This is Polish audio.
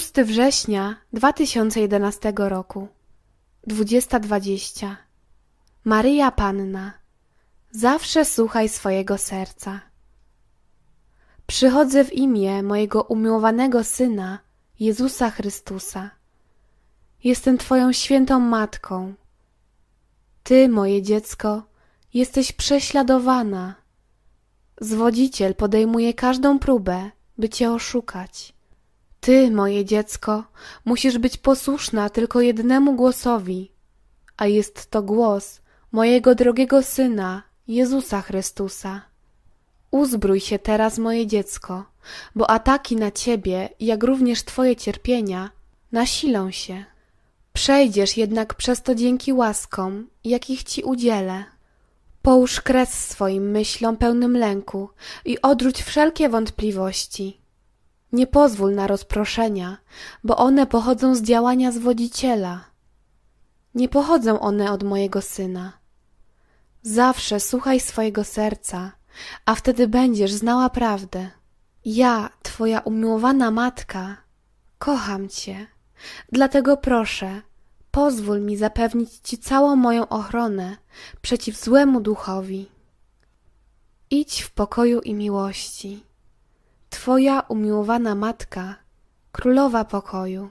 6 września 2011 roku 20.20 Maryja Panna Zawsze słuchaj swojego serca Przychodzę w imię mojego umiłowanego Syna, Jezusa Chrystusa. Jestem Twoją świętą Matką. Ty, moje dziecko, jesteś prześladowana. Zwodziciel podejmuje każdą próbę, by Cię oszukać. Ty, moje dziecko, musisz być posłuszna tylko jednemu głosowi, a jest to głos mojego drogiego Syna, Jezusa Chrystusa. Uzbrój się teraz, moje dziecko, bo ataki na ciebie, jak również twoje cierpienia, nasilą się. Przejdziesz jednak przez to dzięki łaskom, jakich ci udzielę. Połóż kres swoim myślom pełnym lęku i odrzuć wszelkie wątpliwości. Nie pozwól na rozproszenia, bo one pochodzą z działania zwodziciela. Nie pochodzą one od mojego syna. Zawsze słuchaj swojego serca, a wtedy będziesz znała prawdę. Ja, Twoja umiłowana matka, kocham Cię, dlatego proszę, pozwól mi zapewnić Ci całą moją ochronę przeciw złemu duchowi. Idź w pokoju i miłości. Twoja umiłowana matka, królowa pokoju.